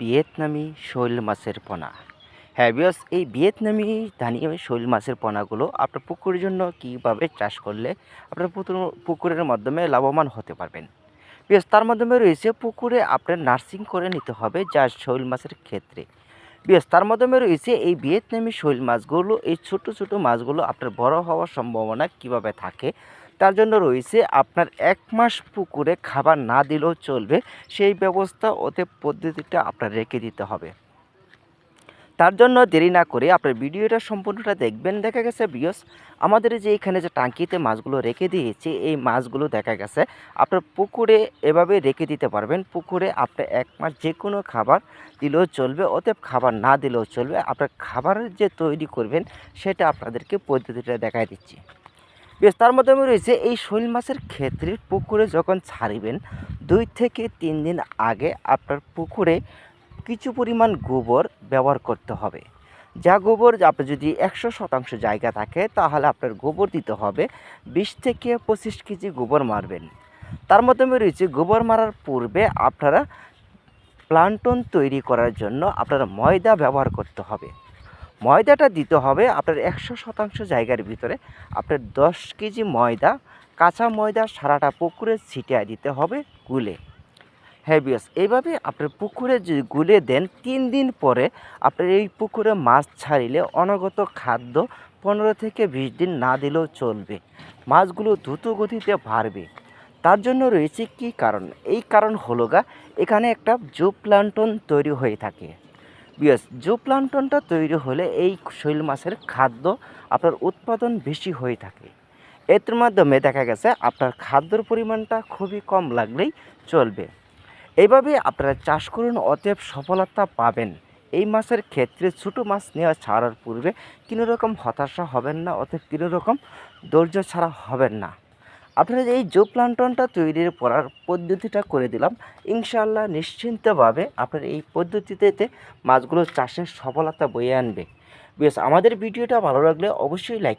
ভিয়েতনামি শৈল মাছের পোনা। হ্যাঁ বিয়স এই ভিয়েতনামি ধানীয় শৈল মাছের পোনাগুলো আপনার পুকুরের জন্য কীভাবে চাষ করলে আপনার পুকুরের মাধ্যমে লাভবান হতে পারবেন? বিয়স তার মাধ্যমে রয়েছে পুকুরে আপনার নার্সিং করে নিতে হবে যা শৈল মাছের ক্ষেত্রে। বিয়স তার মাধ্যমে রয়েছে এই ভিয়েতনামি শৈল মাছগুলো, এই ছোট ছোট মাছগুলো আপনার বড় হওয়ার সম্ভাবনা কীভাবে থাকে তার জন্য রয়েছে আপনার এক মাস পুকুরে খাবার না দিলেও চলবে। সেই ব্যবস্থা ওতে পদ্ধতিটা আপনার রেখে দিতে হবে। তার জন্য দেরি না করে আপনার ভিডিওটা সম্পূর্ণটা দেখবেন। দেখা গেছে বিয়স আমাদের যে এখানে যে টাঙ্কিতে মাছগুলো রেখে দিয়েছি, এই মাছগুলো দেখা গেছে, আপনার পুকুরে এভাবে রেখে দিতে পারবেন। পুকুরে আপনি এক মাস যে কোনো খাবার দিলেও চলবে অতএব খাবার না দিলেও চলবে। আপনার খাবারের যে তৈরি করবেন, সেটা আপনাদেরকে পদ্ধতিটা দেখাই দিচ্ছি। বেশ, তার মাধ্যমে রয়েছে এই শৈল মাছের ক্ষেত্রে পুকুরে যখন ছাড়িবেন, দুই থেকে তিন দিন আগে আপনার পুকুরে কিছু পরিমাণ গোবর ব্যবহার করতে হবে। যা গোবর আপনার যদি একশো শতাংশ জায়গা থাকে, তাহলে আপনার গোবর দিতে হবে। বিশ থেকে পঁচিশ কেজি গোবর মারবেন। তার মাধ্যমে রয়েছে গোবর মারার পূর্বে আপনারা প্লান্টন তৈরি করার জন্য আপনারা ময়দা ব্যবহার করতে হবে। ময়দাটা দিতে হবে আপনার একশো শতাংশ জায়গার ভিতরে। আপনার দশ কেজি ময়দা, কাঁচা ময়দা সারাটা পুকুরে ছিটিয়ে দিতে হবে গুলে। হ্যাভিয়াস এইভাবে আপনার পুকুরে যদি গুলে দেন, তিন দিন পরে আপনার এই পুকুরে মাছ ছাড়িলে অনগত খাদ্য পনেরো থেকে বিশ দিন না দিলেও চলবে। মাছগুলো দ্রুত গতিতে বাড়বে। তার জন্য রয়েছে কি কারণ? এই কারণ হলো গা, এখানে একটা জো প্লান্টন তৈরি হয়ে থাকে। বিয়াস জো প্লান্টনটা তৈরি হলে এই শৈল মাছের খাদ্য আপনার উৎপাদন বেশি হয়ে থাকে। এর মাধ্যমে দেখা গেছে আপনার খাদ্যর পরিমাণটা খুবই কম লাগলেই চলবে। এইভাবে আপনারা চাষ করুন, অতএব সফলতা পাবেন। এই মাছের ক্ষেত্রে ছোটো মাছ নেওয়া ছাড়ার পূর্বে কোনো রকম হতাশা হবেন না, অতএব কোনো রকম ধৈর্য ছাড়া হবেন না। আপনারা এই জো প্ল্যান্টনটা তৈরির করার পদ্ধতিটা করে দিলাম ইনশাল্লাহ নিশ্চিন্তভাবে আপনার এই পদ্ধতিতে মাছগুলো চাষের সফলতা বয়ে আনবে। বেশ আমাদের ভিডিওটা ভালো লাগলে অবশ্যই লাইক